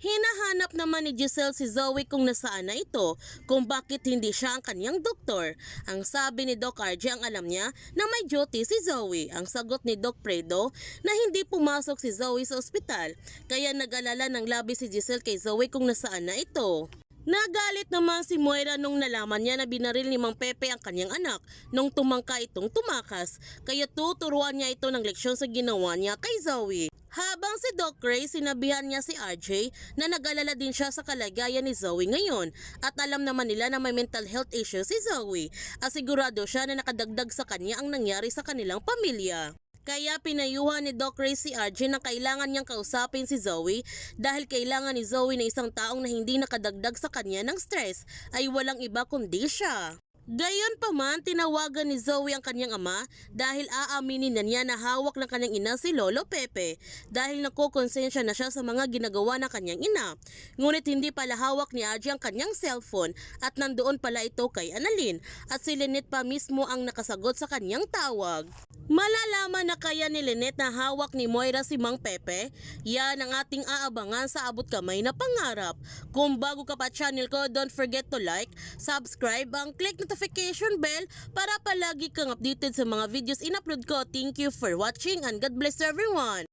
Hinahanap naman ni Giselle si Zoe kung nasaan na ito, kung bakit hindi siya ang kanyang doktor. Ang sabi ni Doc RJ ang alam niya na may duty si Zoe. Ang sagot ni Doc Predo na hindi pumasok si Zoe sa ospital, kaya nag-alala ng labi si Giselle kay Zoe kung nasaan na ito. Nagalit naman si Moira nung nalaman niya na binaril ni Mang Pepe ang kanyang anak nung tumangka itong tumakas, kaya tuturuan niya ito ng leksyon sa ginawa niya kay Zoe. Habang si Doc Ray, sinabihan niya si RJ na nag-alala din siya sa kalagayan ni Zoe ngayon at alam naman nila na may mental health issue si Zoe. Asigurado siya na nakadagdag sa kanya ang nangyari sa kanilang pamilya. Kaya pinayuhan ni Doc Ray si RJ na kailangan niyang kausapin si Zoe dahil kailangan ni Zoe na isang taong na hindi nakadagdag sa kanya ng stress ay walang iba kundi siya. Gayon pa man, tinawagan ni Zoe ang kanyang ama dahil aaminin na niya na hawak ng kanyang ina si Lolo Pepe dahil nakokonsensya na siya sa mga ginagawa ng kanyang ina. Ngunit hindi pala hawak ni Aji ang kanyang cellphone at nandoon pala ito kay Annalyn at si Lynette pa mismo ang nakasagot sa kanyang tawag. Malalaman na kaya ni Lynette na hawak ni Moira si Mang Pepe? Yan ang ating aabangan sa abot kamay na pangarap. Kung bago ka pa channel ko, don't forget to like, subscribe, ang click notification bell para palagi kang updated sa mga videos in-upload ko. Thank you for watching and God bless everyone!